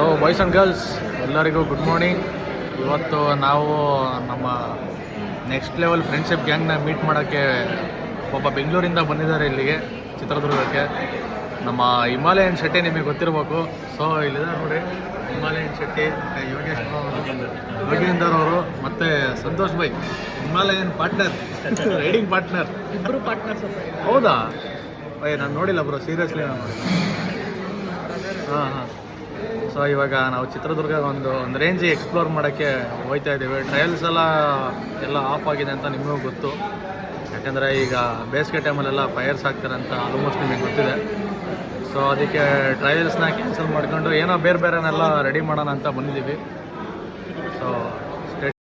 So boys and girls ಎಲ್ಲರಿಗೂ good morning ಇವತ್ತು ನಾವು ನಮ್ಮ ನೆಕ್ಸ್ಟ್ ಲೆವೆಲ್ ಫ್ರೆಂಡ್ಶಿಪ್ ಗ್ಯಾಂಗ್ನ ಮೀಟ್ ಮಾಡೋಕ್ಕೆ ಒಬ್ಬ ಬೆಂಗಳೂರಿಂದ ಬಂದಿದ್ದಾರೆ ಇಲ್ಲಿಗೆ ಚಿತ್ರದುರ್ಗಕ್ಕೆ. ನಮ್ಮ ಹಿಮಾಲಯನ್ ಶೆಟ್ಟಿ ನಿಮಗೆ ಗೊತ್ತಿರಬೇಕು. ಸೊ ಇಲ್ಲಿದೆ ನೋಡಿ ಹಿಮಾಲಯನ್ ಶೆಟ್ಟಿ ಯೋಗೇಶ್ ಯೋಗೇಂದರ್ ಅವರು ಮತ್ತು Santosh by Himalayan partner riding partner ಇಬ್ಬರು ಪಾರ್ಟ್ನರ್ಸ್ ಹೌದಾ? ಅಯ್ಯ ನಾನು ನೋಡಿಲ್ಲ ಬ್ರೋ ಸೀರಿಯಸ್ಲಿ ನಾನು ನೋಡಿಲ್ಲ. ಹಾಂ ಹಾಂ. ಸೊ ಇವಾಗ ನಾವು ಚಿತ್ರದುರ್ಗ ಒಂದು ಒಂದು ರೇಂಜಿಗೆ ಎಕ್ಸ್ಪ್ಲೋರ್ ಮಾಡೋಕ್ಕೆ ಹೋಗ್ತಾ ಇದ್ದೀವಿ. ಟ್ರಯಲ್ಸ್ ಎಲ್ಲ ಎಲ್ಲ ಆಫ್ ಆಗಿದೆ ಅಂತ ನಿಮಗೂ ಗೊತ್ತು. ಯಾಕಂದರೆ ಈಗ ಬೇಸಿಗೆ ಟೈಮಲ್ಲೆಲ್ಲ ಫೈರ್ಸ್ ಆಗ್ತಾರೆ ಅಂತ ಆಲ್ಮೋಸ್ಟ್ ನಿಮಗೆ ಗೊತ್ತಿದೆ. ಸೊ ಅದಕ್ಕೆ ಟ್ರಯಲ್ಸ್ನ ಕ್ಯಾನ್ಸಲ್ ಮಾಡ್ಕೊಂಡು ಏನೋ ಬೇರೆ ಬೇರೆನೆಲ್ಲ ರೆಡಿ ಮಾಡೋಣ ಅಂತ ಬಂದಿದ್ದೀವಿ. ಸೊ ಸ್ಟೇಟ್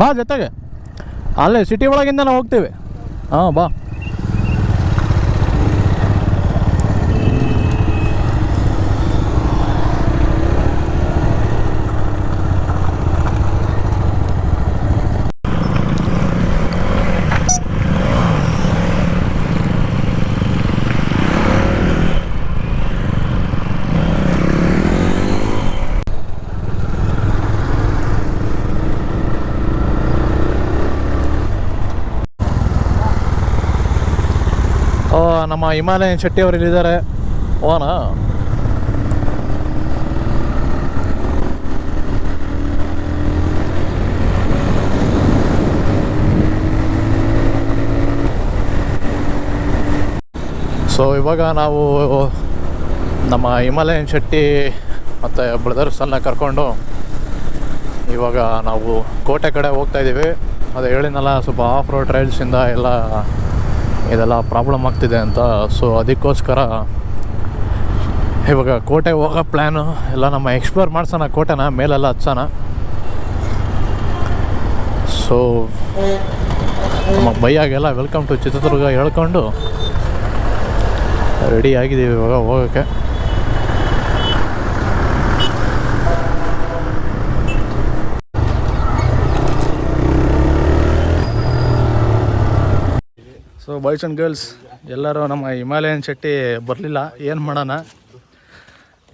ಬಾ ಜೊತೆಗೆ. ಅಲ್ಲೇ ಸಿಟಿ ಒಳಗಿಂದ ನಾವು ಹೋಗ್ತೀವಿ. ಹಾಂ ಬಾ ಓ ನಮ್ಮ ಹಿಮಾಲಯನ್ ಶೆಟ್ಟಿ ಅವರು ಇಲ್ಲಿದ್ದಾರೆ ಓನ ಸೊ ಇವಾಗ ನಾವು ನಮ್ಮ ಹಿಮಾಲಯನ್ ಶೆಟ್ಟಿ ಮತ್ತು ಬ್ರದರ್ಸನ್ನು ಕರ್ಕೊಂಡು ಇವಾಗ ನಾವು ಕೋಟೆ ಕಡೆ ಹೋಗ್ತಾ ಇದ್ದೀವಿ. ಅದು ಹೇಳಿದ್ನಲ್ಲ, ಸ್ವಲ್ಪ ಆಫ್ ರೋಡ್ ರೈಲ್ಸಿಂದ ಎಲ್ಲ ಇದೆಲ್ಲ ಪ್ರಾಬ್ಲಮ್ ಆಗ್ತಿದೆ ಅಂತ. ಸೊ ಅದಕ್ಕೋಸ್ಕರ ಇವಾಗ ಕೋಟೆ ಹೋಗೋ ಪ್ಲ್ಯಾನು ಎಲ್ಲ ನಮ್ಮ ಎಕ್ಸ್ಪ್ಲೋರ್ ಮಾಡ್ಸೋಣ. ಕೋಟೆನ ಮೇಲೆಲ್ಲ ಹಚ್ಚೋಣ. ಸೊ ನಮ್ಮ ಬೈಯಾಗೆಲ್ಲ ವೆಲ್ಕಮ್ ಟು ಚಿತ್ರದುರ್ಗ ಹೇಳ್ಕೊಂಡು ರೆಡಿ ಆಗಿದ್ದೀವಿ ಇವಾಗ ಹೋಗೋಕ್ಕೆ. ಬಾಯ್ಸ್ ಆ್ಯಂಡ್ ಗರ್ಲ್ಸ್ ಎಲ್ಲರೂ ನಮ್ಮ ಹಿಮಾಲಯನ್ ಶೆಟ್ಟಿ ಬರಲಿಲ್ಲ, ಏನು ಮಾಡೋಣ?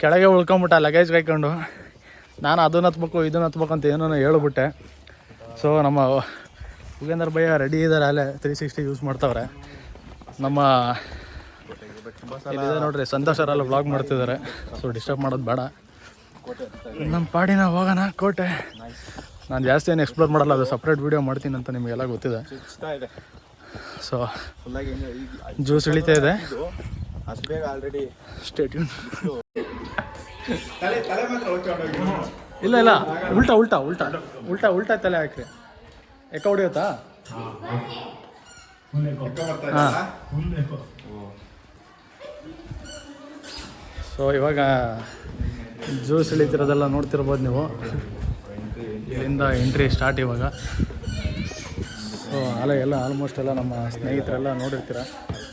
ಕೆಳಗೆ ಉಳ್ಕೊಂಬಿಟ್ಟ ಲಗೇಜ್ ಕಾಯ್ಕೊಂಡು ನಾನು ಅದನ್ನ ಹತ್ಬೇಕು ಇದನ್ನ ಹತ್ಬೇಕು ಅಂತ ಏನೋ ಹೇಳ್ಬಿಟ್ಟೆ. ಸೊ ನಮ್ಮ ಉಗೇಂದ್ರ ಭಯ್ಯ ರೆಡಿ ಇದ್ದಾರೆ ಅಲ್ಲೇ ತ್ರೀ ಸಿಕ್ಸ್ಟಿ ಯೂಸ್ ಮಾಡ್ತಾವ್ರೆ. ನಮ್ಮ ನೋಡ್ರಿ ಸಂತೋಷರೆಲ್ಲ ವ್ಲಾಗ್ ಮಾಡ್ತಿದ್ದಾರೆ. ಸೊ ಡಿಸ್ಟರ್ಬ್ ಮಾಡೋದು ಬೇಡ. ನಮ್ಮ ಪಾಡಿನ ಹೋಗೋಣ, ಕೋಟೆ. ನಾನು ಜಾಸ್ತಿ ಏನು ಎಕ್ಸ್ಪ್ಲೋರ್ ಮಾಡಲ್ಲ, ಅದು ಸಪ್ರೇಟ್ ವೀಡಿಯೋ ಮಾಡ್ತೀನಿ ಅಂತ ನಿಮಗೆಲ್ಲ ಗೊತ್ತಿದೆ. ಸೊ ಫುಲ್ಲಾಗಿ ಜ್ಯೂಸ್ ಇಳಿತಾ ಇದೆ. ಅಷ್ಟು ಬೇಗ ಆಲ್ರೆಡಿ ಸ್ಟೇಟ್ಯೂನ್ ತಲೆ ತಲೆ ಮಾತ್ರ ಹೊಚ್ಕೊಂಡೋಗಿ ಇಲ್ಲ ಇಲ್ಲ. ಉಲ್ಟಾ ಉಲ್ಟಾ ಉಲ್ಟಾ. ಉಲ್ಟಾ ಉಲ್ಟಾ ತಲೆ ಹಾಕ್ರಿ ಎಕ್ಕ ಹೊಡಿಯುತ್ತಾ? ಹಾಂ. ಸೊ ಇವಾಗ ಜ್ಯೂಸ್ ಇಳಿತಿರೋದೆಲ್ಲ ನೋಡ್ತಿರ್ಬೋದು ನೀವು. ಇಲ್ಲಿಂದ ಎಂಟ್ರಿ ಸ್ಟಾರ್ಟ್ ಇವಾಗ. ಸೊ ಅಲ್ಲ ಎಲ್ಲ ಆಲ್ಮೋಸ್ಟ್ ಎಲ್ಲ ನಮ್ಮ ಸ್ನೇಹಿತರೆಲ್ಲ ನೋಡಿರ್ತೀರ.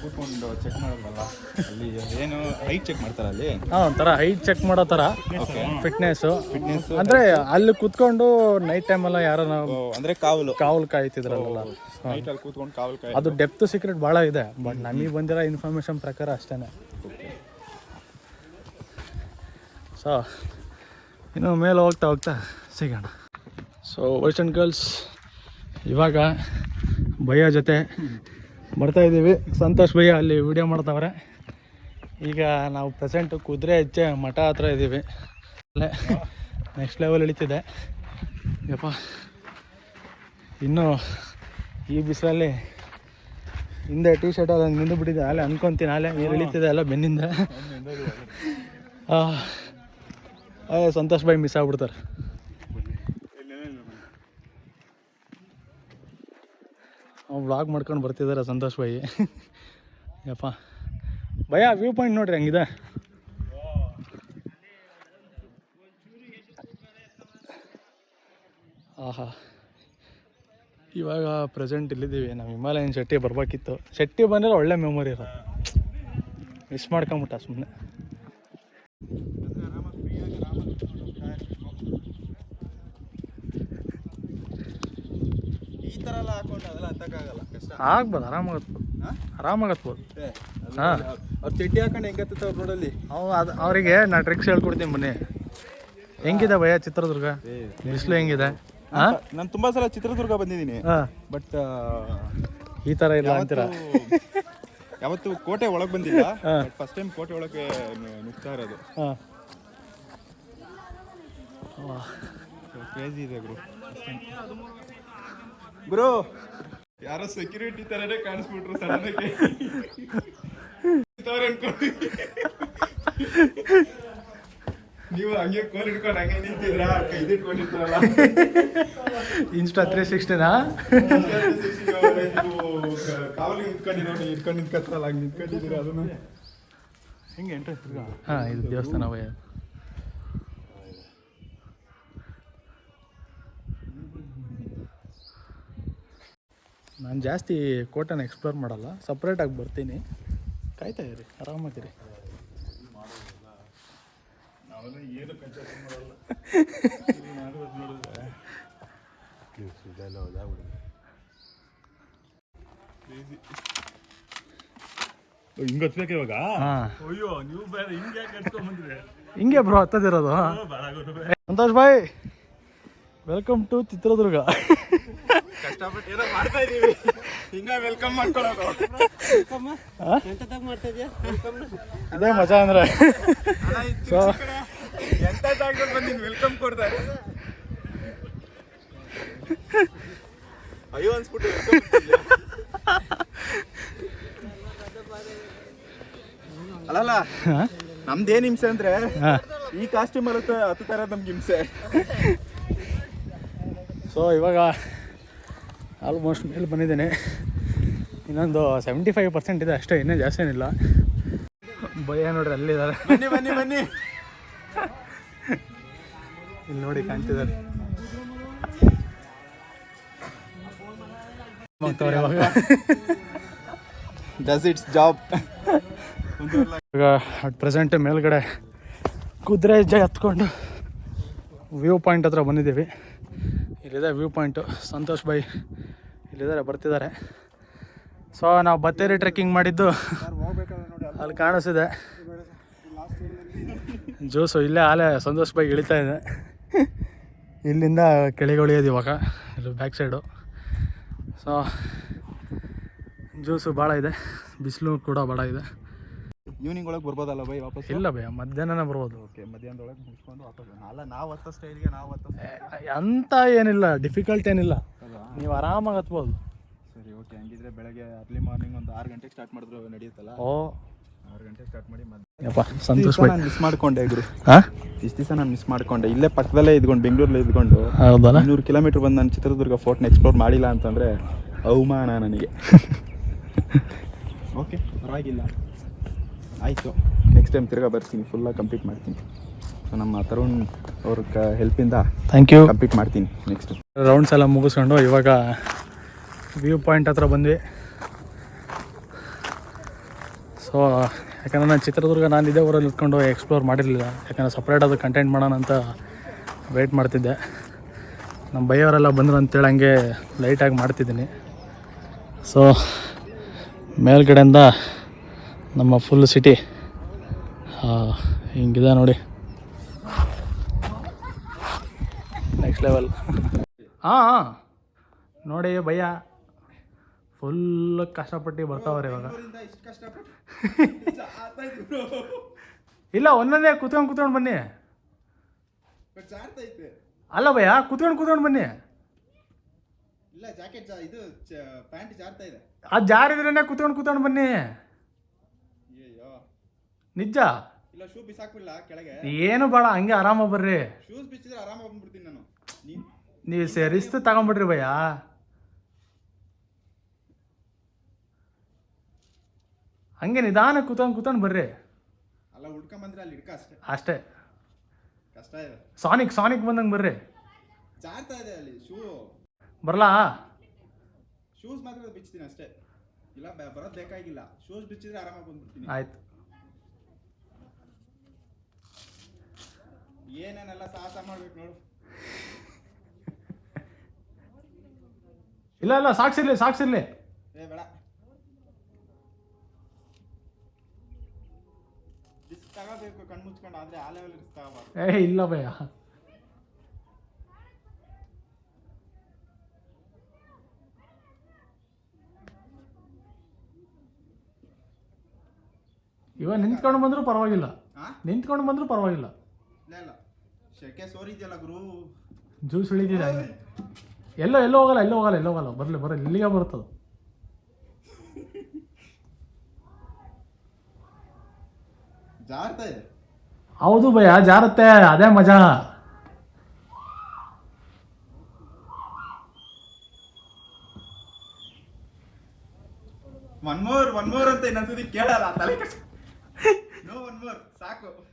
ಕೂತ್ಕೊಂಡು ಚೆಕ್ ಮಾಡೋದಲ್ಲ ಅಲ್ಲಿ ಏನು ಹೈಟ್ ಚೆಕ್ ಮಾಡ್ತಾರೆ ಅಲ್ಲಿ? ಹಾಂ ಒಂಥರ ಹೈಟ್ ಚೆಕ್ ಮಾಡೋ ಥರ ಫಿಟ್ನೆಸ್ಸು ಫಿಟ್ನೆಸ್ ಅಂದರೆ ಅಲ್ಲಿ ಕುತ್ಕೊಂಡು ನೈಟ್ ಟೈಮೆಲ್ಲ ಯಾರೋ ಅಂದ್ರೆ ಕಾವಲು. ಕಾವಲು ಕಾಯ್ತಿದ್ರಲ್ಲ ನೈಟ್ ಅಲ್ಲಿ ಕೂತ್ಕೊಂಡು ಕಾವಲು ಕಾಯಿ ಅದು ಡೆಪ್ತ್ ಸೀಕ್ರೆಟ್ ಭಾಳ ಇದೆ ಬಟ್ ನಮಗೆ ಬಂದಿರೋ ಇನ್ಫಾರ್ಮೇಷನ್ ಪ್ರಕಾರ ಅಷ್ಟೇ ಸೊ ಇನ್ನು ಮೇಲೆ ಹೋಗ್ತಾ ಹೋಗ್ತಾ ಸಿಗೋಣ. ಸೊ ವೈಸ್ ಆ್ಯಂಡ್ ಗರ್ಲ್ಸ್ ಇವಾಗ ಭಯ ಜೊತೆ ಬರ್ತಾ ಇದ್ದೀವಿ. ಸಂತೋಷ್ ಭಯ್ಯ ಅಲ್ಲಿ ವಿಡಿಯೋ ಮಾಡ್ತಾವ್ರೆ. ಈಗ ನಾವು ಪ್ರೆಸೆಂಟು ಕುದುರೆ ಹೆಚ್ಚೆ ಮಠ ಹತ್ರ ಇದ್ದೀವಿ. ಅಲ್ಲೇ ನೆಕ್ಸ್ಟ್ ಲೆವೆಲ್ ಇಳಿತಿದೆ. ಯಪ್ಪ. ಇನ್ನೂ ಈ ಬಿಸಿಲಲ್ಲಿ ಹಿಂದೆ ಟೀ ಶರ್ಟ್ ಹಂಗೆ ನಿಂದು ಬಿಟ್ಟಿದೆ. ಅಲ್ಲೇ ಅನ್ಕೊಂತೀನಿ ಅಲ್ಲೇ ನೀರು ಇಳಿತಿದೆ ಅಲ್ಲ ಬೆನ್ನಿಂದ. ಆ, ಸಂತೋಷ್ ಭಾಯ್ ಮಿಸ್ ಆಗ್ಬಿಡ್ತಾರೆ. ವ್ಲಾಗ್ ಮಾಡ್ಕೊಂಡು ಬರ್ತಿದ್ದಾರೆ ಸಂತೋಷ್ ಬಾಯಿ. ಯಪ್ಪ. ಭಯ ವ್ಯೂ ಪಾಯಿಂಟ್ ನೋಡ್ರಿ ಹಂಗಿದೆ. ಆಹಾ. ಇವಾಗ ಪ್ರೆಸೆಂಟ್ ಇಲ್ಲಿದ್ದೀವಿ. ನಾವು ಹಿಮಾಲಯನ್ ಶೆಟ್ಟಿ ಬರಬೇಕಿತ್ತು. ಶೆಟ್ಟಿ ಬಂದರೆ ಒಳ್ಳೆ ಮೆಮೊರಿ ಇರೋದು. ಮಿಸ್ ಮಾಡ್ಕೊಂಬಿಟ್ಟ ಸುಮ್ಮನೆ ಆರಾಮಾಗಿ ಫ್ರೀಯಾಗಿ ಆರಾಮಾಗಿ ಕುತ್ಕೊಂಡು ಹೋಗ್ತಾ ಇರ್ಬೇಕು. ಈ ಥರ ಎಲ್ಲ ಹಾಕೊಂಡು ಅದೆಲ್ಲ ಹತ್ತಕ್ಕಾಗಲ್ಲ ಕಷ್ಟ ಆಗ್ಬೋದು ಆರಾಮಾಗತ್ಬೋದು ಆರಾಮಾಗತ್ಬೋದು ಹಾಂ. ಅವ್ರು ಚಡ್ಡಿ ಹಾಕೊಂಡು ಹೆಂಗೆ ಹತ್ತುತ್ತವ್ರು ರೋಡಲ್ಲಿ ಅವು ಅದು ಅವರಿಗೆ ನಾ ಟ್ರಿಕ್ಸ್ ಹೇಳ್ಕೊಡ್ತೀನಿ ಮನೆ ಹೆಂಗಿದೆ ಭಯ ಚಿತ್ರದುರ್ಗ? ಬಿಸಿಲು ಹೆಂಗಿದೆ? ಹಾಂ? ನಾನು ತುಂಬಾ ಸಲ ಚಿತ್ರದುರ್ಗ ಬಂದಿದ್ದೀನಿ. ಬಟ್ ಈ ಥರ ಇಲ್ಲ ಅಂತೀರ? ಯಾವತ್ತು ಕೋಟೆ ಒಳಗೆ ಬಂದಿಲ್ಲ. ಫಸ್ಟ್ ಟೈಮ್ ಕೋಟೆ ಒಳಗೆ ನುಗ್ತಾ ಇರೋದು. ಕ್ರೇಜಿ ಇದೆ ಗುರು ಗುರು ಯಾರೋ ಸೆಕ್ಯೂರಿಟಿ ತರನೇ ಕಾಣಿಸ್ಬಿಟ್ರು ಸಡನ್ ಆಗಿ. ನೀವು ಹಂಗೆ ಕೋಲ್ ಹಿಡ್ಕೊಂಡು ಹಂಗೆ ನಿಂತಿದ್ರ ಇದು ಇಟ್ಕೊಂಡಿರ್ತಾರಲ್ಲ ಇನ್ಸ್ಟಾ ತ್ರೀ ಸಿಕ್ಸ್ಟಿನಾ ಕಾವಲಿ ನಿಂತ್ಕೊಂಡಿರೋ ಇಟ್ಕೊಂಡು ನಿಂತ್ಕೊತಾರಲ್ಲ ಹಂಗೆ ನಿಂತ್ಕೊಂಡಿದ್ದೀರ ಅದನ್ನು? ಹೆಂಗೆ ಎಂಟ್ರಿ ತಿರ್ಗಾ ಹಾಂ ಇದು ದೇವಸ್ಥಾನ ನಾನು ಜಾಸ್ತಿ ಕೋಟೆನ ಎಕ್ಸ್ಪ್ಲೋರ್ ಮಾಡಲ್ಲ ಸಪ್ರೇಟಾಗಿ ಬರ್ತೀನಿ. ಕಾಯ್ತಾ ಇರಿ ಆರಾಮಾಗಿರಿ. ಹಿಂಗೆ ಹತ್ಬೇಕು ಇವಾಗ? ಅಯ್ಯೋ ನೀವು ಬೇರೆ ಹಿಂಗೆ ಹಿಂಗೆ ಬ್ರೋ ಹತ್ತದಿರೋದು ಸಂತೋಷ್ ಭಾಯ್. ವೆಲ್ಕಮ್ ಟು ಚಿತ್ರದುರ್ಗ ಕಷ್ಟಪಟ್ಟು ಏನೋ ಮಾಡ್ತಾ ಇದೀವಿ. ಹಿಂಗ ವೆಲ್ಕಮ್ ಮಾಡ್ಕೊಳ್ಳೋದು ಅದೇ ಮಜಾ ಅಂದ್ರೆ. ಸೊ ಎಂತ ಜಾಗದಲ್ಲಿ ಬಂದಿನಿ ವೆಲ್ಕಮ್ ಕೊಡ್ತಾರೆ ಅಯ್ಯೋ ಅನ್ಸ್ಬಿಟ್ಟು? ಅಲ್ಲಲ್ಲ ನಮ್ದೇನ್ ಹಿಂಸೆ ಅಂದ್ರೆ ಈ ಕಾಸ್ಟ್ಯೂಮ್ ಅಲ್ಲ ಹತ್ತು ತರ ನಮ್ಗೆ ಹಿಂಸೆ. ಸೊ ಇವಾಗ ಆಲ್ಮೋಸ್ಟ್ ಮೇಲೆ ಬಂದಿದ್ದೇನೆ. ಇನ್ನೊಂದು ಸೆವೆಂಟಿ ಫೈವ್ ಪರ್ಸೆಂಟ್ ಇದೆ ಅಷ್ಟೇ ಇನ್ನೂ ಜಾಸ್ತಿ ಏನಿಲ್ಲ. ಭಯ ನೋಡ್ರಿ ಅಲ್ಲಿದ್ದಾರೆ ಬನ್ನಿ ಬನ್ನಿ ಬನ್ನಿ. ಇಲ್ಲಿ ನೋಡಿ ಕಾಣ್ತಿದ್ದಾರೆ. ಡಸ್ ಇಟ್ಸ್ ಜಾಬ್ ಇವಾಗ ಅಟ್ ಪ್ರೆಸೆಂಟ್ ಮೇಲ್ಗಡೆ ಕುದುರೆ ಜೈ ಹತ್ಕೊಂಡು ವ್ಯೂ ಪಾಯಿಂಟ್ ಹತ್ರ ಬಂದಿದ್ದೀವಿ. ಇಲ್ಲಿದೆ ವ್ಯೂ ಪಾಯಿಂಟು. ಸಂತೋಷ್ ಬೈ ಇಲ್ಲಿದ್ದಾರೆ, ಬರ್ತಿದ್ದಾರೆ. ಸೊ ನಾವು ಬತ್ತೇರಿ ಟ್ರೆಕ್ಕಿಂಗ್ ಮಾಡಿದ್ದು. ಅಲ್ಲಿ ಕಾಣಿಸಿದೆ ಜ್ಯೂಸು ಇಲ್ಲೇ ಆಲೆ ಸಂತೋಷ್ ಬೈ ಇಳಿತಾ ಇದೆ. ಇಲ್ಲಿಂದ ಕೆಳಗೆ ಉಳಿಯೋದು ಇವಾಗ, ಇಲ್ಲಿ ಬ್ಯಾಕ್ ಸೈಡು ಸೊ ಜ್ಯೂಸು ಭಾಳ ಇದೆ. ಬಿಸಿಲು ಕೂಡ ಭಾಳ ಇದೆ. ಈವ್ನಿಂಗ್ ಒಳಗೆ ಬರ್ಬೋದಲ್ಲ ಬೈ ವಾಪಸ್ ಇಲ್ಲ ಭಯ ಮಧ್ಯಾಹ್ನ ಬರ್ಬೋದು. ಓಕೆ ಮಧ್ಯಾಹ್ನದೊಳಗೆ ಮುಗಿಸ್ಕೊಂಡು ವಾಪಸ್ ಅಲ್ಲ ನಾವು ಹತ್ತೋ ಸ್ಟೈಲ್ಗೆ ನಾವು ಹತ್ತೋ ಅಂತ ಏನಿಲ್ಲ ಡಿಫಿಕಲ್ಟ್ ಏನಿಲ್ಲ. ನೀವು ಆರಾಮಾಗಿ ಹತ್ಬೋದು. ಸರಿ ಓಕೆ ಹಂಗಿದ್ರೆ ಬೆಳಗ್ಗೆ ಅರ್ಲಿ ಮಾರ್ನಿಂಗ್ ಒಂದು ಆರು ಗಂಟೆಗೆ ಸ್ಟಾರ್ಟ್ ಮಾಡಿದ್ರು ನಡೆಯುತ್ತಲ್ಲ? ಓ. ಆರು ಗಂಟೆಗೆ ಸ್ಟಾರ್ಟ್ ಮಾಡಿ ಯಪ್ಪ ಸಂತೋಷ್ ಬೈ. ನಾನು ಮಿಸ್ ಮಾಡ್ಕೊಂಡೆ ಗುರು. ಹಾಂ? ಇಷ್ಟು ದಿವಸ ನಾನು ಮಿಸ್ ಮಾಡ್ಕೊಂಡೆ. ಇಲ್ಲೇ ಪಕ್ಕದಲ್ಲೇ ಇದ್ಕೊಂಡು ಬೆಂಗಳೂರಲ್ಲಿ ಇದ್ಕೊಂಡು ನೂರು ಕಿಲೋಮೀಟರ್ ಬಂದು ನಾನು ಚಿತ್ರದುರ್ಗ ಫೋರ್ಟ್ನ ಎಕ್ಸ್ಪ್ಲೋರ್ ಮಾಡಿಲ್ಲ ಅಂತಂದರೆ ಅವಮಾನ ನನಗೆ. ಓಕೆ ಪರವಾಗಿಲ್ಲ. ಆಯಿತು. ನೆಕ್ಸ್ಟ್ ಟೈಮ್ ತಿರ್ಗಾ ಬರ್ತೀನಿ. ಫುಲ್ಲಾಗಿ ಕಂಪ್ಲೀಟ್ ಮಾಡ್ತೀನಿ. ಸೊ ನಮ್ಮ ತರುಣ್ ಅವ್ರ ಕ ಹೆಲ್ಪಿಂದ ಥ್ಯಾಂಕ್ ಯು ಕಂಪ್ಲೀಟ್ ಮಾಡ್ತೀನಿ. ನೆಕ್ಸ್ಟ್ ರೌಂಡ್ಸ್ ಎಲ್ಲ ಮುಗಿಸ್ಕೊಂಡು ಇವಾಗ ವ್ಯೂ ಪಾಯಿಂಟ್ ಹತ್ರ ಬಂದ್ವಿ. ಸೊ ಯಾಕಂದ್ರೆ ನಾನು ಚಿತ್ರದುರ್ಗ ನಾನು ಇದೇ ಊರಲ್ಲಿ ಇಟ್ಕೊಂಡು ಎಕ್ಸ್ಪ್ಲೋರ್ ಮಾಡಿರಲಿಲ್ಲ. ಯಾಕಂದರೆ ಸಪ್ರೇಟ್ ಅದು ಕಂಟೆಂಟ್ ಮಾಡೋಣ ಅಂತ ವೆಯ್ಟ್ ಮಾಡ್ತಿದ್ದೆ. ನಮ್ಮ ಬೈಯವರೆಲ್ಲ ಬಂದರು ಅಂತೇಳಿ ಹಂಗೆ ಲೈಟಾಗಿ ಮಾಡ್ತಿದ್ದೀನಿ. ಸೊ ಮೇಲ್ಗಡೆಯಿಂದ ನಮ್ಮ ಫುಲ್ ಸಿಟಿ ಹಿಂಗಿದೆ ನೋಡಿ. ನೆಕ್ಸ್ಟ್ ಲೆವೆಲ್ ಹಾಂ ಹಾಂ. ನೋಡಿ ಭಯ ಫುಲ್ ಕಷ್ಟಪಟ್ಟು ಬರ್ತಾವ್ರೆ ಇವಾಗ. ಇಲ್ಲ ಒಂದೊಂದೇ ಕುತ್ಕೊಂಡು ಕುತ್ಕೊಂಡು ಬನ್ನಿ. ಅಲ್ಲ ಭಯ ಕುತ್ಕೊಂಡು ಕುತ್ಕೊಂಡು ಬನ್ನಿ. ಇಲ್ಲ ಜಾಕೆಟ್ ಇದು ಪ್ಯಾಂಟ್ ಜಾರ್ತಾ ಇದೆ. ಅದು ಜಾರಿದ್ರೇ ಕುತ್ಕೊಂಡು ಕುತ್ಕೊಂಡು ಬನ್ನಿ. ನಿಜ? ಇಲ್ಲ ಶೂ ಬಿಸಾಕ್ಬಿಡ್ಲ ಕೆಳಗೆ? ಏನು ಬೇಡ ಹಂಗೆ ಆರಾಮ ಬರ್ರಿ. ಶೂಸ್ ಬಿಚ್ಚಿದ್ರೆ ಆರಾಮಾಗಿ ಬಂದ್ಬಿಡ್ತೀನಿ ನಾನು. ನೀನ್? ನೀವು ಸೇರಿಸ್ತು ತಗೊಂಬಿಡ್ರಿ ಭಯ್ಯ. ಹಂಗೆ ನಿಧಾನ ಕೂತ್ಕೊಂಡು ಕೂತ್ಕೊಂಡು ಬರ್ರಿ. ಅಲ್ಲ ಹುಡ್ಕೊಂಬಂದ್ರೆ ಅಲ್ಲಿ ಹಿಡ್ಕ ಅಷ್ಟೇ. ಅಷ್ಟೇ. ಕಷ್ಟ ಇದೆ. ಸಾನಿಕ್ ಸಾನಿಕ್ ಬಂದಂಗೆ ಬರ್ರಿ. ಜಾರ್ತಾ ಇದೆ ಅಲ್ಲಿ ಶೂ ಬರಲಾ? ಶೂಸ್ ಮಾತ್ರ ಬಿಚ್ತೀನಿ ಅಷ್ಟೇ. ಇಲ್ಲ ಬ- ಬರೋದ್ ಬೇಕಾಗಿಲ್ಲ. ಶೂಸ್ ಬಿಚ್ಚಿದ್ರೆ ಆರಾಮಾಗಿ ಬಂದ್ಬಿಡ್ತೀನಿ. ಆಯ್ತು. ಏನೇನೆಲ್ಲ ಸಾಹಸ ಮಾಡ್ಬೇಕು ನೋಡು. ಇಲ್ಲ ಇಲ್ಲ ಸಾಕ್ಸಿರ್ಲಿ ಸಾಕ್ಸಿರ್ಲಿ ಏ ಬೇಡ. ರಿಸ್ಕ್ ತಗೋಬೇಕು ಕಣ್ಣು ಮುಚ್ಕೊಂಡು ಆದ್ರೆ ಆ ಲೆವೆಲ್ ರಿಸ್ಕ್ ತಗೋಬಾರ್ದು. ಏ ಇಲ್ಲ ಭಯ. ಇವ ನಿಂತ್ಕೊಂಡು ಬಂದರೂ ಪರವಾಗಿಲ್ಲ. ಹಾ ನಿಂತ್ಕೊಂಡು ಬಂದರೂ ಪರವಾಗಿಲ್ಲ. ಇಲ್ಲ ಇಲ್ಲ. ಶೆಕೆ ಸೋರಿದ್ಯಲ್ಲ ಗುರು? ಜ್ಯೂಸ್ ಇಳಿದಿದೆ ಹಂಗೆ ಎಲ್ಲೋ ಎಲ್ಲೋ ಹೋಗಲ್ಲ ಎಲ್ಲೋ ಹೋಗಲ್ಲ ಎಲ್ಲೋ ಹೋಗಲ್ಲ. ಬರಲಿ ಬರಲಿ. ಇಲ್ಲಿಗೆ ಬರ್ತದೆ ಜಾರ್ತಾ ಇದೆ? ಹೌದು ಭಯ ಜಾರತ್ತೆ. ಅದೇ ಮಜಾ. ಒನ್ ಮೋರ್ ಒನ್ ಮೋರ್ ಅಂತ ಇನ್ನೊಂದ್ಸತಿ ಕೇಳಲ್ಲ. ತಲೆ ನೋ ಒನ್ ಮೋರ್ ಸಾಕು.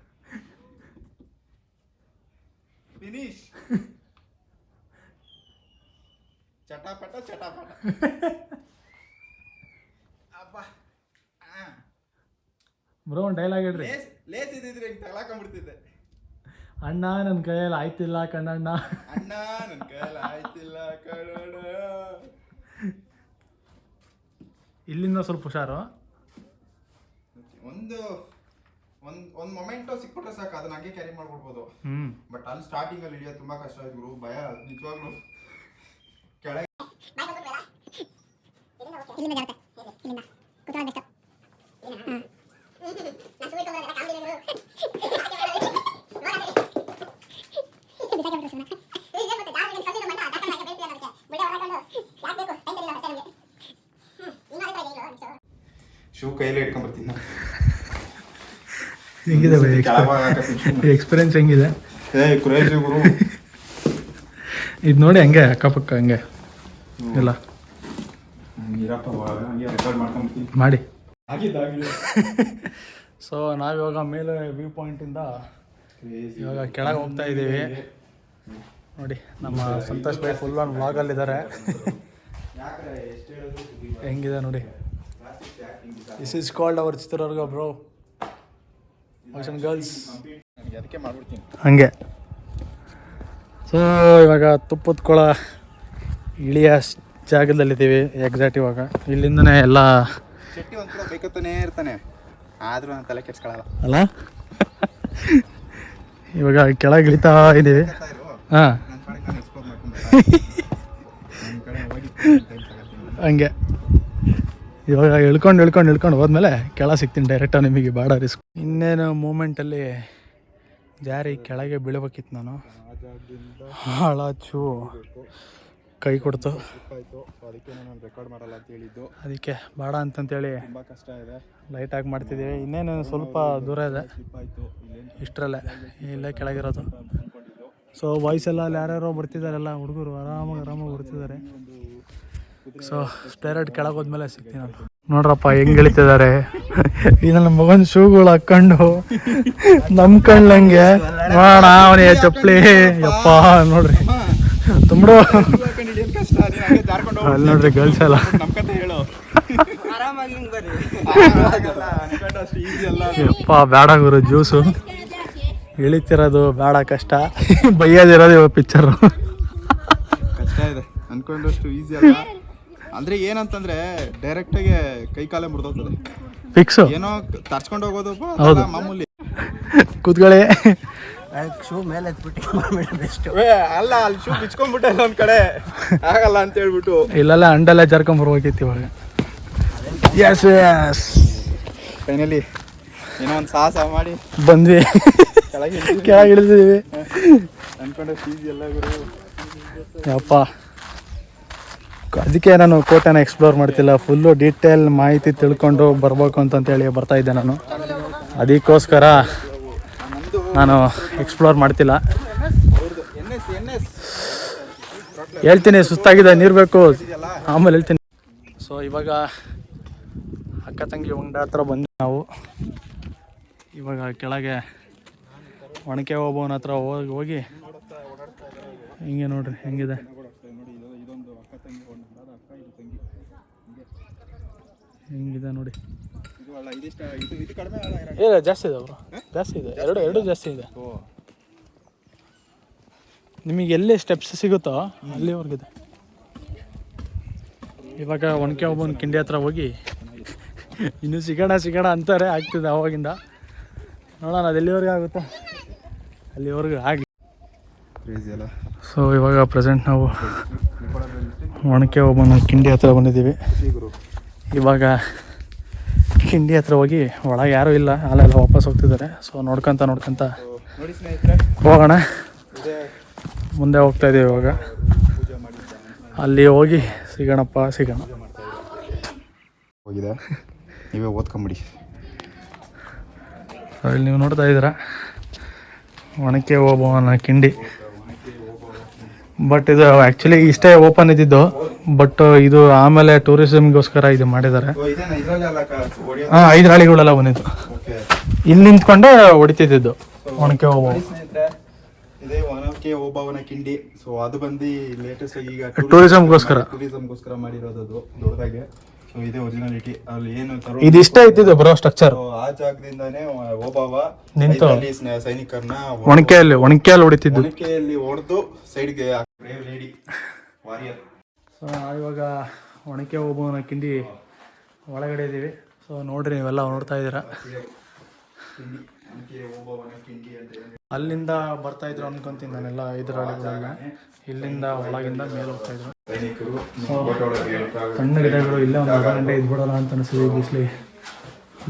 ಫಿನಿಶ್ ಚಟಾಪಟ ಚಟಾಪಟ ಅಪ್ಪ. ಬ್ರೋ ಒಂದು ಡೈಲಾಗ್ ಹೇಳ್ರಿ. ಲೇಸ್ ಲೇಸ್ ಇದ್ದಿದ್ರೆ ಹಿಂಗೆ ತಗೊಳಕೊಂಡ್ಬಿಡ್ತಿದ್ದೆ ಅಣ್ಣ ನನ್ನ ಕೈಯಲ್ಲಿ ಆಯ್ತಿಲ್ಲ ಕಣ್ಣಣ್ಣ. ಅಣ್ಣ ನನ್ನ ಕೈಯಲ್ಲಿ ಆಯ್ತಿಲ್ಲ ಕಣೋಣ ಇಲ್ಲಿಂದ ಸ್ವಲ್ಪ ಹುಷಾರು. ಒಂದು ಒಂದ್ ಒಂದ್ ಮೊಮೆಂಟ್ ಸಿಕ್ಬಿಟ್ರೆ ಸಾಕು ಅದನ್ನ ಹಂಗೆ ಕ್ಯಾರಿ ಮಾಡ್ಬಿಡ್ಬೋದು. ಹ್ಞೂ ಬಟ್ ಅಲ್ಲಿ ಸ್ಟಾರ್ಟಿಂಗ್ ಅಲ್ಲಿ ಇಳಿಯೋದು ತುಂಬಾ ಕಷ್ಟ ಆಯ್ತು ಗುರು ಭಯ ನಿಜವಾಗ್ಲು. ಕೆಳಗೆ ಇಲ್ಲಿಂದ ಜಾಗ್ರತೆ ಇಲ್ಲಿಂದ ಕುತ್ಕೊಳ್ಳೋದು ಬೆಸ್ಟ್ ಶೂ ಕೈಯಲ್ಲಿ ಇಟ್ಕೊಂಡ್ ಬರ್ತೀನಿ ನಾನು. ಹೆಂಗಿದೆ. ಎಕ್ಸ್ಪೀರಿಯನ್ಸ್ ಹೆಂಗಿದೆ? ಏ ಕ್ರೇಜಿ ಗುರು ಇದು ನೋಡಿ ಹಂಗೆ ಅಕ್ಕಪಕ್ಕ ಹಂಗೆ. ಇಲ್ಲ ಮಾಡಿ. ಸೊ ನಾವಿವಾಗ ಮೇಲೆ ವ್ಯೂ ಪಾಯಿಂಟಿಂದ ಇವಾಗ ಕೆಳಗೆ ಹೋಗ್ತಾ ಇದ್ದೀವಿ. ನೋಡಿ ನಮ್ಮ ಸಂತೋಷ್ ಭಾಯ್ ಫುಲ್ ಆನ್ ವ್ಲಾಗಲ್ಲಿದ್ದಾರೆ ಹೆಂಗಿದೆ ನೋಡಿ. This is called our Chitradurga bro boys and girls ಅದಕ್ಕೆ ಮಾಡ್ಬಿಡ್ತೀನಿ ಹಂಗೆ. ಸೊ ಇವಾಗ ತುಪ್ಪದ ಕೊಳ ಇಳಿಯ ಜಾಗದಲ್ಲಿದ್ದೀವಿ ಎಕ್ಸಾಕ್ಟ್ ಇವಾಗ. ಇಲ್ಲಿಂದನೇ ಎಲ್ಲ ಶೆಟ್ಟಿ ಒಂದ್ ಕೂಡ ಬೇಕತ್ತಾನೆ ಇರ್ತಾನೆ. ಆದ್ರೂ ನಾನು ತಲೆ ಅಲ್ಲ? ಇವಾಗ ಕೆಳಗೆ ಇಳಿತಾ ಇದ್ದೀವಿ. ಹಾಂ. ಹಂಗೆ. ಇವಾಗ ಇಳ್ಕೊಂಡು ಇಳ್ಕೊಂಡು ಇಳ್ಕೊಂಡು ಹೋದ್ಮೇಲೆ ಕೆಳ ಸಿಗ್ತೀನಿ ಡೈರೆಕ್ಟಾಗಿ ನಿಮಗೆ, ಬೇಡ ರಿಸ್ಕ್ ಇನ್ನೇನು ಮೂಮೆಂಟಲ್ಲಿ ಜಾರಿ ಕೆಳಗೆ ಬೀಳಬೇಕಿತ್ತು ನಾನು. ಹಾಳಾಚು ಕೈ ಕೊಡ್ತು. ಅದಕ್ಕೆ ಬೇಡ ಅಂತಂತೇಳಿ ಲೈಟಾಗಿ ಮಾಡ್ತಿದ್ದೀವಿ. ಇನ್ನೇನು ಸ್ವಲ್ಪ ದೂರ ಇದೆ. ಇಷ್ಟರಲ್ಲೇ ಇಲ್ಲೇ ಕೆಳಗಿರೋದು. ಸೊ ವಾಯ್ಸ್ ಎಲ್ಲ ಅಲ್ಲಿ ಯಾರ್ಯಾರೋ ಬರ್ತಿದ್ದಾರೆಲ್ಲ ಹುಡುಗರು ಆರಾಮಾಗಿ ಆರಾಮಾಗಿ ಬರ್ತಿದ್ದಾರೆ. ಸೊ ಸ್ಪೇರಡ್ ಕೆಳಗೆ ಹೋದ್ಮೇಲೆ ಸಿಗ್ತೀನಿ ನಾನು. ನೋಡ್ರಪ್ಪ ಹೆಂಗ್ ಇಳಿತಿದ್ದಾರೆ? ಈಗ ನನ್ನ ಮಗನ ಶೂಗಳು ಹಾಕೊಂಡು ನಂಬ್ಕೊಂಡ್ಲಂಗೆ ನೋಡೋಣ ಅವನಿಗೆ ಚಪ್ಪಲಿ. ಯಪ್ಪ ನೋಡ್ರಿ. ತುಂಬ ಅಲ್ಲಿ ನೋಡ್ರಿ ಗರ್ಲ್ಸ್ ಎಲ್ಲ. ನಮ್ಮ ಕತೆ ಹೇಳು ಆರಾಮಾಗಿ ಅಷ್ಟು ಈಸಿ ಅಲ್ಲ ಯಪ್ಪ ಬೇಡ ಗುರು ಜ್ಯೂಸು ಇಳಿತಿರೋದು ಬೇಡ ಕಷ್ಟ. ಬೈಯೋದಿರೋದು ಇವಾಗ ಪಿಕ್ಚರು ಕಷ್ಟ ಇದೆ. ಅನ್ಕೊಂಡಷ್ಟು ಈಸಿ ಅಲ್ಲ. ಅಂದ್ರೆ ಏನಂತಂದ್ರೆ ಡೈರೆಕ್ಟ್ ಆಗಿ ಕೈ ಕಾಲೇ ಮುರಿದೋಗ್ತದೆ. ಫಿಕ್ಸ್ ಏನೋ ತರ್ಸ್ಕೊಂಡು ಹೋಗೋದು. ಅದೆಲ್ಲ ಮಾಮೂಲಿ. ಕೂತ್ಕೊಳ್ಳಿ. ಶೂ ಮೇಲೆ ಎತ್ಬಿಟ್ಟು ಬೆಸ್ಟ್. ಏ, ಅಲ್ಲ ಅಲ್ಲಿ ಶೂ ಬಿಚ್ಕೊಂಡ್ಬಿಟ್ಟೆ ಒಂದ್ ಕಡೆ. ಆಗಲ್ಲ ಅಂತ ಹೇಳ್ಬಿಟ್ಟು. ಇಲ್ಲೆಲ್ಲ ಅಂಡಲ್ಲೇ ಜರ್ಕೊಂಡ್ ಬರ್ಬೇಕಿತ್ತು ಇವಾಗ. ಎಸ್ ಎಸ್ ಫೈನಲಿ ಏನೋ ಒಂದು ಸಾಹಸ ಮಾಡಿ. ಬಂದ್ವಿ. ಕೆಳಗೆ ಕೆಳಗೆ ಇಳಿದಿದ್ದೀವಿ. ಅನ್ಕೊಂಡಷ್ಟು ಫೀಸ್ ಎಲ್ಲ ಗುರು. ಯಪ್ಪ. ಅದಕ್ಕೆ ನಾನು ಕೋಟೆನ ಎಕ್ಸ್ಪ್ಲೋರ್ ಮಾಡ್ತಿಲ್ಲ. ಫುಲ್ಲು ಡೀಟೇಲ್ ಮಾಹಿತಿ ತಿಳ್ಕೊಂಡು ಬರ್ಬೇಕು ಅಂತಂತೇಳಿ ಬರ್ತಾ ಇದ್ದೆ ನಾನು. ಅದಕ್ಕೋಸ್ಕರ ನಾನು ಎಕ್ಸ್ಪ್ಲೋರ್ ಮಾಡ್ತಿಲ್ಲ. ಹೇಳ್ತೀನಿ, ಸುಸ್ತಾಗಿದೆ, ನೀರು ಬೇಕು. ಆಮೇಲೆ ಹೇಳ್ತೀನಿ. ಸೊ ಇವಾಗ ಅಕ್ಕ ತಂಗಿ ಉಂಡ ಹತ್ರ ಬಂದ್ವಿ ನಾವು. ಇವಾಗ ಕೆಳಗೆ ಒಣಕೆ ಹೋಗೋನ ಹತ್ರ ಹೋಗಿ ಹೋಗಿ. ಹಿಂಗೆ ನೋಡ್ರಿ, ಹೆಂಗಿದೆ ನೋಡಿ ಇದು ಇದೊಂದು ಅಕ್ಕ ತಂಗಿ ಹೊಂಡ ಅಕ್ಕ ಇದು ತಂಗಿ ಹೆಂಗಿದೆ ನೋಡಿ. ಇದು ಅಲ್ಲ ಇದಿಷ್ಟ ಇದು ಇದು ಕಡಿಮೆ ಇಲ್ಲ ಜಾಸ್ತಿ ಇದೆ. ಅವರು ಜಾಸ್ತಿ ಇದೆ ಎರಡು ಎರಡು ಜಾಸ್ತಿ ಇದೆ. ಓ. ನಿಮಗೆ ಎಲ್ಲಿ ಸ್ಟೆಪ್ಸ್ ಸಿಗುತ್ತೋ ಅಲ್ಲಿವರೆಗಿದೆ. ಇವಾಗ ಒಣಕೆ ಒಬ್ಬನ ಕಿಂಡಿ ಹತ್ರ ಹೋಗಿ ಇನ್ನು ಸಿಗೋಣ ಸಿಗೋಣ ಅಂತಾರೆ ಆಗ್ತಿದೆ ಅವಾಗಿಂದ. ನೋಡೋಣ ಅದು ಎಲ್ಲಿವರೆಗೂ ಆಗುತ್ತೆ? ಅಲ್ಲಿವರೆಗೂ ಆಗಲಿ. ಸೊ ಇವಾಗ ಪ್ರೆಸೆಂಟ್ ನಾವು ಒಣಕೆ ಒಬ್ಬನ ಕಿಂಡಿ ಹತ್ರ ಬಂದಿದ್ದೀವಿ. ಇವಾಗ ಕಿಂಡಿ ಹತ್ರ ಹೋಗಿ ಒಳಗೆ ಯಾರೂ ಇಲ್ಲ ಅಲ್ಲೆಲ್ಲ ವಾಪಸ್ ಹೋಗ್ತಿದ್ದಾರೆ. ಸೊ ನೋಡ್ಕೊಂತ ನೋಡ್ಕೊಂತ ಹೋಗೋಣ. ಮುಂದೆ ಹೋಗ್ತಾ ಇದ್ದೀವಿ ಇವಾಗ. ಅಲ್ಲಿ ಹೋಗಿ ಸಿಗೋಣಪ್ಪ ಸಿಗೋಣ. ಹೋಗಿದೆ. ನೀವೇ ಓದ್ಕೊಂಬಿಡಿ. ಅಲ್ಲಿ ನೀವು ನೋಡ್ತಾ ಇದ್ದೀರಾ? ಒಣಕೆ ಹೋಗುವ ಕಿಂಡಿ. ಬಟ್ ಇದು ಆಕ್ಚುಲಿ ಇಷ್ಟೇ ಓಪನ್ ಇದ್ದಿದ್ದು. ಬಟ್ ಇದು ಆಮೇಲೆ ಟೂರಿಸಮ್ಗೋಸ್ಕರ ಇದು ಮಾಡಿದ್ದಾರೆ. ಹಾ ಹಾಂ ಐದು ರಾಳಿಗಳೆಲ್ಲ ಬಂದಿದ್ದು. ಇಲ್ಲಿ ನಿಂತ್ಕೊಂಡೆ ಹೊಡಿತಿದ್ದು ಒಣಕೆ ಸ್ನೇಹಿತರೆ. ಇದೇ ಒನಕೆ ಓಬವ್ವನ ಕಿಂಡಿ. ಸೊ ಅದು ಬಂದು ಲೇಟೆಸ್ಟ್ ಈಗ ಟೂರಿಸಮ್ಗೋಸ್ಕರ ಟೂರಿಸಮ್ಗೋಸ್ಕರ ಮಾಡಿರೋದು ಅದು ದೊಡ್ಡದಾಗೆ. ಸೊ ಇದೇ ಒರಿಜಿನಾಲಿಟಿ ಅಲ್ಲಿ ಏನು ಇದಿಷ್ಟೇ ಇದ್ದಿದ್ದು ಬರೋ ಸ್ಟ್ರಕ್ಚರ್ ಆ ಜಾಗದಿಂದಾನೇ ಓಬವ್ವ ನಿಂತು. ಸೈನಿಕರನ್ನ ಒಣಕೆಯಲ್ಲಿ ಒಣಕೆಯಲ್ಲಿ ಹೊಡಿತಿದ್ದು. ಒಣಕೆಯಲ್ಲಿ ಹೊಡೆದು ಸೈಡ್ಗೆ ಬ್ರೇವ್ ಲೇಡಿ ವಾರಿಯರ್ ಸೊ ಇವಾಗ ಒಣಕೆ ಹೋಗುವನ ಕಿಂಡಿ ಒಳಗಡೆ ಇದ್ದೀವಿ. ಸೊ ನೋಡ್ರಿ ನೀವೆಲ್ಲ ನೋಡ್ತಾ ಇದ್ದೀರಾ. ಅಲ್ಲಿಂದ ಬರ್ತಾ ಇದ್ರು ಅನ್ಕೊಂತೀನಿ ನಾನೆಲ್ಲ ಇದ್ರ ಇಲ್ಲಿಂದ ಒಳಗಿಂದ ಮೇಲೆ ಹೋಗ್ತಾ ಇದ್ರು. ಸಣ್ಣ ಗಿಡಗಳು ಇಲ್ಲೇ ಒಂದು ಅರ್ಧ ಗಂಟೆ ಇದ್ಬಿಡಲ್ಲ ಅಂತ ಅನಿಸಿದೆ ಬಿಸಿಲಿ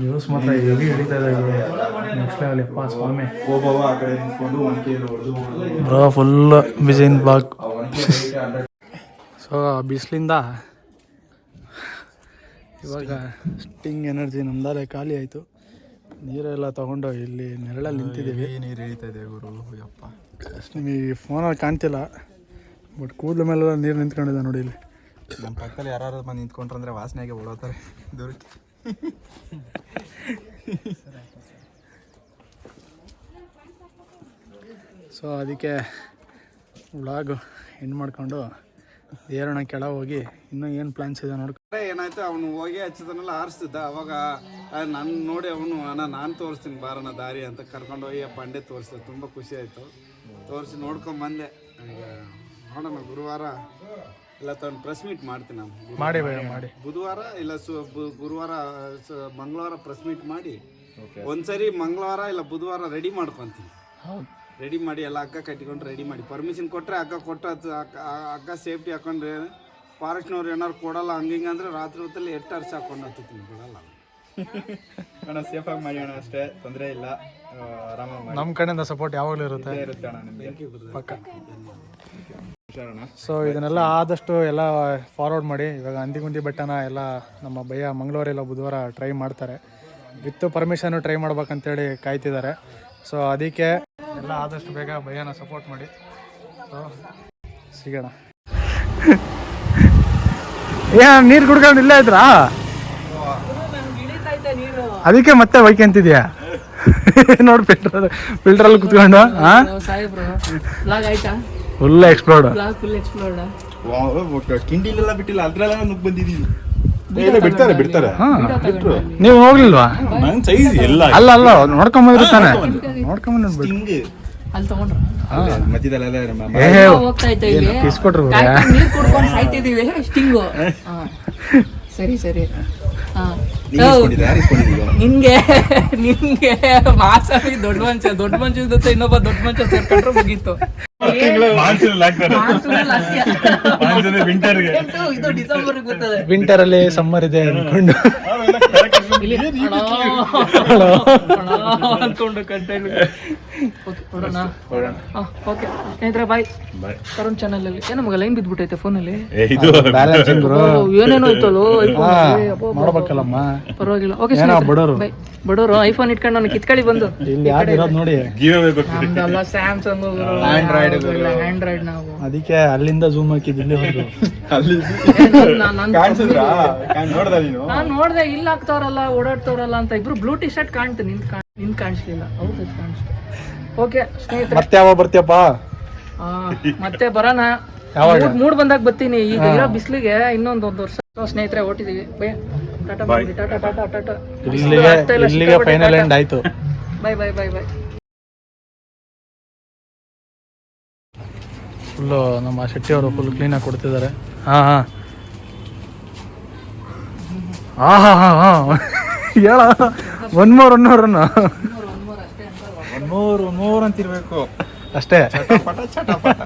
ಜ್ಯೂಸ್ ಮಾತ್ರ ಎಲ್ಲಿ ಹಿಡಿತಾ ಇದೆ. ನೆಕ್ಸ್ಟ್ ಲೆವೆಲ್ ಯಪ್ಪ ಸ್ವಾಮಿ. ಓಬವ್ವ ಆ ಕಡೆ ನಿಂತ್ಕೊಂಡು ಒನಕೆಯಲ್ಲಿ ಹೊಡೆದು ಬ್ರೋ ಫುಲ್ ಬಿಸಿನ್ ಬ್ಲಾಕ್ ಸೊ ಬಿಸಿಲಿಂದ ಇವಾಗ ಸ್ಟಿಂಗ್ ಎನರ್ಜಿ ನಮ್ದಾರೆ ಖಾಲಿ ಆಯಿತು. ನೀರೆಲ್ಲ ತೊಗೊಂಡು ಇಲ್ಲಿ ನೆರಳಲ್ಲಿ ನಿಂತಿದ್ದೀವಿ. ನೀರು ಇಳಿತಾ ಇದೆ ಗುರು ಯಪ್ಪ. ನಿಮಗೆ ಫೋನಲ್ಲಿ ಕಾಣ್ತಿಲ್ಲ. ಬಟ್ ಕೂದಲ ಮೇಲೆಲ್ಲ ನೀರು ನಿಂತ್ಕೊಂಡಿದೆ ನೋಡಿ ಇಲ್ಲಿ. ನಮ್ಮ ಪಕ್ಕದಲ್ಲಿ ಯಾರು ಬಂದು ನಿಂತ್ಕೊಂಡ್ರಂದ್ರೆ ವಾಸನೆಗೆ ಓಡೋತಾರೆ ದೂರಕ್ಕೆ. ಸೊ ಅದಕ್ಕೆ ವ್ಲಾಗ್ ಎಂಡ್ ಮಾಡ್ಕೊಂಡು ಏರೋಣ ಕೆಳಗೆ ಹೋಗಿ ಇನ್ನೂ ಏನು ಪ್ಲ್ಯಾನ್ಸ್ ಇದೆ ನೋಡ್ಕೊಂಡು ಏನಾಯ್ತು, ಅವನು ಹೋಗಿ ಹಚ್ಚಿದನೆಲ್ಲ ಆರಿಸ್ತಿದ್ದ. ಅವಾಗ ನನ್ನ ನೋಡಿ ಅವನು, ಅಣ್ಣ, ನಾನು ತೋರಿಸ್ತೀನಿ ಬಾರಣ ದಾರಿ ಅಂತ ಕರ್ಕೊಂಡು ಹೋಗಿ ಪಂಡೆ ತೋರಿಸಿದೆ. ತುಂಬ ಖುಷಿ ಆಯಿತು. ತೋರಿಸಿ ನೋಡ್ಕೊಂಬಂದೆ ಈಗ ನೋಡೋಣ ಗುರುವಾರ. ಇಲ್ಲ ತಗೊಂಡು ಪ್ರೆಸ್ ಮೀಟ್ ಮಾಡ್ತೀನಿ ನಾನು. ಮಾಡಿ ಮಾಡಿ. ಬುಧವಾರ ಇಲ್ಲ ಸು ಬು- ಗುರುವಾರ ಸ- ಮಂಗಳವಾರ ಪ್ರೆಸ್ ಮೀಟ್ ಮಾಡಿ. ಒಂದ್ಸರಿ ಮಂಗಳವಾರ ಇಲ್ಲ ಬುಧವಾರ ರೆಡಿ ಮಾಡ್ಕೊಂತೀನಿ. ಹೌದು. ರೆಡಿ ಮಾಡಿ ಎಲ್ಲ ಹಗ್ಗ ಕಟ್ಟಿಕೊಂಡು ರೆಡಿ ಮಾಡಿ. ಪರ್ಮಿಷನ್ ಕೊಟ್ಟರೆ ಹಗ್ಗ ಕೊಟ್ಟು ಅದು ಹಗ್ಗ- ಆ ಹಗ್ಗ ಸೇಫ್ಟಿ ಹಾಕೊಂಡ್ರೆ ಫಾರೆಸ್ಟ್ನವ್ರು ಏನಾರು ಕೊಡಲ್ಲ ಹಂಗೆ ಹಿಂಗೆ ಅಂದ್ರೆ ರಾತ್ರಿ ಹೊತ್ತಲ್ಲಿ ಎಟ್ಟು ಅರ್ಸಿ ಹಾಕೊಂಡು ಹತ್ತೀನಿ ಬಿಡಲ್ಲ. ಅಣ್ಣ ಸೇಫಾಗಿ ಮಾಡಿ ಅಣ್ಣ ಅಷ್ಟೇ. ತೊಂದರೆ ಇಲ್ಲ. ಆ, ಆರಾಮಾಗಿ ಮಾಡಿ. ನಮ್ಮ ಕಡೆಯಿಂದ ಸಪೋರ್ಟ್ ಯಾವಾಗಲೂ ಇರುತ್ತೆ. ಇರುತ್ತೆ ಅಣ್ಣ ನಿಮಗೆ. ಪಕ್ಕ. ಸೊ ಇದನ್ನೆಲ್ಲ ಆದಷ್ಟು ಎಲ್ಲ ಫಾರ್ವರ್ಡ್ ಮಾಡಿ. ಇವಾಗ ಅಂದಿಗುಂದಿ ಬೆಟ್ಟನ ಎಲ್ಲ ನಮ್ಮ ಭಯ ಮಂಗಳವಾರ ಇಲ್ಲ ಬುಧವಾರ ಟ್ರೈ ಮಾಡ್ತಾರೆ. ವಿತ್ ಪರ್ಮಿಷನ್ನು ಟ್ರೈ ಮಾಡ್ಬೇಕಂತೇಳಿ ಕಾಯ್ತಿದ್ದಾರೆ. ಸೊ ಅದಕ್ಕೆ ಎಲ್ಲ ಆದಷ್ಟು ಬೇಗ ಭಯನ ಸಪೋರ್ಟ್ ಮಾಡಿ. ಸೊ ಸಿಗೋಣ. ಏ ನೀರು ಕುಡ್ಕೊಂಡು ಇಲ್ಲೇ ಇದ್ರಾ? ಅದಕ್ಕೆ ಮತ್ತೆ ಬೈಕಂತಿದ್ಯಾ ನೋಡಿ ಫಿಲ್ಟರ್ ಫಿಲ್ಟರ್ ಅಲ್ಲಿ ಕುತ್ಕೊಂಡು ಫುಲ್ ಎಕ್ಸ್ಪ್ಲೋರ್ಡ್ ಫುಲ್ ಎಕ್ಸ್ಪ್ಲೋರ್ಡ್ ಕಿಂಡಿಲೆಲ್ಲ ಬಿಟ್ಟಿಲ್ಲ ಅದ್ರೆಲ್ಲ ನುಗ್ ಬಂದಿದೀನಿ. ಇಲ್ಲ ಬಿಡ್ತಾರೆ ಬಿಡ್ತಾರೆ. ನೀವು ಹೋಗ್ಲಿಲ್ವಾ? ನನ್ ಸೈಜ್ ಎಲ್ಲ ಅಲ್ಲ ಅಲ್ಲ ನೋಡ್ಕೊಂಬಂದ್ರು ತಾನೆ. ನೋಡ್ಕೊಂಬಂದ್ ಬಿಡು. ಹಿಂಗ್ ಅಲ್ಲಿ ತಗೊಂಡ್ರ. ನೀರ್ ಕುಡ್ಕೊಂಡು ಸಾಯ್ತಿದೀವಿ. ಸ್ಟಿಂಗು ಹಾ. ಸರಿ ಸರಿ. ಹಾ. ಮಾಸ? ನಿನ್ಗೆ ನಿನ್ಗೆ ಮಾಸಾವಿ ದೊಡ್ಡ ಮಂಚ ದೊಡ್ಡ ಮನುಷ್ಯ ಜೊತೆ ಇನ್ನೊಬ್ಬ ದೊಡ್ಡ ಮನುಷ್ಯ ಸೇರ್ಕೊಂಡ್ರೆ ಮುಗೀತು. ಎಂಟು, ಇದು ಡಿಸೆಂಬರ್ ಬರ್ತದೆ. ವಿಂಟರ್ ಅಲ್ಲಿ ಸಮ್ಮರ್ ಇದೆ ಅನ್ಕೊಂಡು. ಅನ್ಕೊಂಡು ಅಣ್ಣ, ಓಕೆ ಸ್ನೇಹಿತರೆ ಬಾಯ್. ಚಾನಲ್ ಅಲ್ಲಿ ಏನೋ ಮಗ ಲೈನ್ ಫೋನಲ್ಲಿ. ಬ್ಯಾಲೆನ್ಸಿಂಗ್ ಏನೇನೋ ಇತ್ತಲ್ಲೋ ಮಾಡ್ಬೇಕಲ್ಲಮ್ಮ. ಪರವಾಗಿಲ್ಲ. ಓಕೆ ಏನೋ ಬಡವರು. ಬೈ ಬಡವರು ಐಫೋನ್ ಇಟ್ಕೊಂಡು ನನಗೆ ಕಿತ್ಕೊಳ್ಳಿ ಬಂದು. ಇಲ್ಲಿ ಯಾರು ಇರೋದು ನೋಡಿ. ಅಲ್ಲ ಸ್ಯಾಮ್ಸಂಗ್ ಆಂಡ್ರಾಯ್ಡ್ ನಾವು. ಅದಕ್ಕೆ ಅಲ್ಲಿಂದ ಜೂಮ್ ಹಾಕಿದ್ದು ಇಲ್ಲಿ ಹೋದ್ರು ಅಲ್ಲಿ ಏ, ನನ್- ನಾನ್- ನಾನ್ ಕಾಣಿಸಿದ್ರಾ? ಕಾಣ್- ನೀನು? ನಾನ್ ನೋಡ್ದೆ ಇಲ್ಲ ಆಗ್ತಾವ್ರಲ್ಲ ಓಡಾಡ್ತವ್ರಲ್ಲ ಅಂತ ಇಬ್ರು ಬ್ಲೂ ಟಿ ಶರ್ಟ್ ಕಾಣ್ತೀನಿ ನಿಂತ ನಿನ್ ಕಾಣಿಸ್ಲಿಲ್ಲ. ಕಾಣಿಸ್ತು. ಓಕೆ ಸ್ನೇಹಿತರೆ. ಮತ್ತೆ ಯಾವಾಗ ಬರ್ತೀಯಪ್ಪ ಆ, ಮತ್ತೆ ಬರೋಣ. ಯಾವಾಗ? ಮೂಡ್- ಮೂಡ್ ಬಂದಾಗ ಬರ್ತೀನಿ. ಈಗ ಇರೋ ಬಿಸಿಲಿಗೆ ಇನ್ನೊಂದ್ ಒಂದ್ ವರ್ಷ. So, ಸ್ನೇಹಿತರೆ ಹೊಟ್ಟಿದೀವಿ ಬೈ. ಟಾಟಾ ಬಾಯ್ ಟಾಟಾ ಟಾಟಾ ಟಾಟಾ. ಇಲ್ಲಿಗೆ ಇಲ್ಲಿಗೆ ಫೈನಲ್ ಎಂಡ್ ಆಯ್ತು. Bye bye bye bye. Full ನಮ್ಮ ಶೆಟ್ಟಿ ಅವರು ಫುಲ್ ಕ್ಲೀನಾಗಿ ಕೊಡ್ತಿದ್ದಾರೆ. ಹಾಂ ಹಾ. ಹಾಂ ಹಾ ಹಾಂ ಹಾಂ. ಹೇಳ. ಒನ್ ಮೋರ್ ಒನ್ ಮೋರ್ ಅನ್ನು ಒಂದು ಮೂರು ಒನ್ ಮೋರ್ ಅಂತಿರ್ಬೇಕು ಅಷ್ಟೇ ಚಟಪಟ ಚಟಪಟ